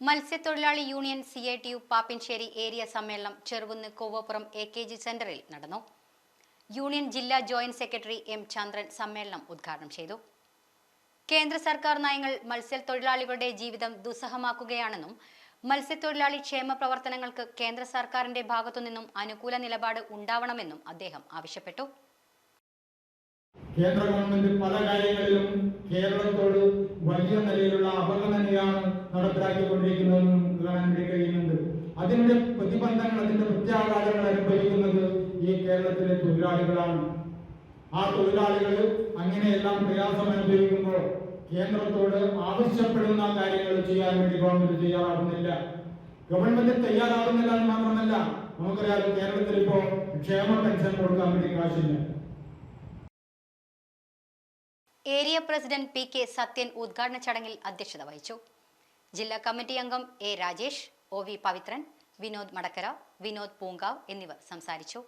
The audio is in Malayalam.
മത്സ്യത്തൊഴിലാളി union C I T U Pappinisseri area സമ്മേളനം Cherukunnu Kovappuram A K G സെന്ററിൽ നടന്നു. യൂണിയൻ ജില്ലാ ജോയിന്റ് സെക്രട്ടറി എം ചന്ദ്രൻ സമ്മേളനം ഉദ്ഘാടനം ചെയ്തു. കേന്ദ്ര സർക്കാർ നയങ്ങൾ മത്സ്യത്തൊഴിലാളികളുടെ ജീവിതം ദുസ്സഹമാക്കുകയാണെന്നും മത്സ്യത്തൊഴിലാളി ക്ഷേമ പ്രവർത്തനങ്ങൾക്ക് കേന്ദ്ര സർക്കാരിന്റെ ഭാഗത്തുനിന്നും അനുകൂല നിലപാട് ഉണ്ടാവണമെന്നും അദ്ദേഹം ആവശ്യപ്പെട്ടു. കേന്ദ്ര ഗവൺമെന്റ് പല കാര്യങ്ങളിലും കേരളത്തോട് വലിയ നിലയിലുള്ള നടപ്പിലാക്കിക്കൊണ്ടിരിക്കുന്നതെന്ന് നമുക്ക് കാണാൻ വേണ്ടി കഴിയുന്നുണ്ട് അതിന്റെ പ്രതിബന്ധങ്ങൾ അതിന്റെ പ്രത്യാഘാതങ്ങൾ അനുഭവിക്കുന്നത് ഈ കേരളത്തിലെ തൊഴിലാളികളാണ്. ആ തൊഴിലാളികൾ അങ്ങനെയെല്ലാം പ്രയാസം അനുഭവിക്കുമ്പോൾ കേന്ദ്രത്തോട് ആവശ്യപ്പെടുന്ന കാര്യങ്ങൾ ചെയ്യാൻ വേണ്ടി ഗവൺമെന്റ് തയ്യാറാവുന്നില്ല ഗവൺമെന്റ് തയ്യാറാവുന്നില്ല എന്ന് മാത്രമല്ല നമുക്കറിയാം കേരളത്തിൽ ഇപ്പോ ക്ഷേമ പെൻഷൻ കൊടുക്കാൻ വേണ്ടി കാശില്ല. Area president P K Sathyan ഉദ്ഘാടന ചടങ്ങിൽ അധ്യക്ഷത വഹിച്ചു. ജില്ലാ കമ്മിറ്റി അംഗം A Rajesh O V Pavithran Vinod Madakkara Vinod Poonkavu എന്നിവർ സംസാരിച്ചു.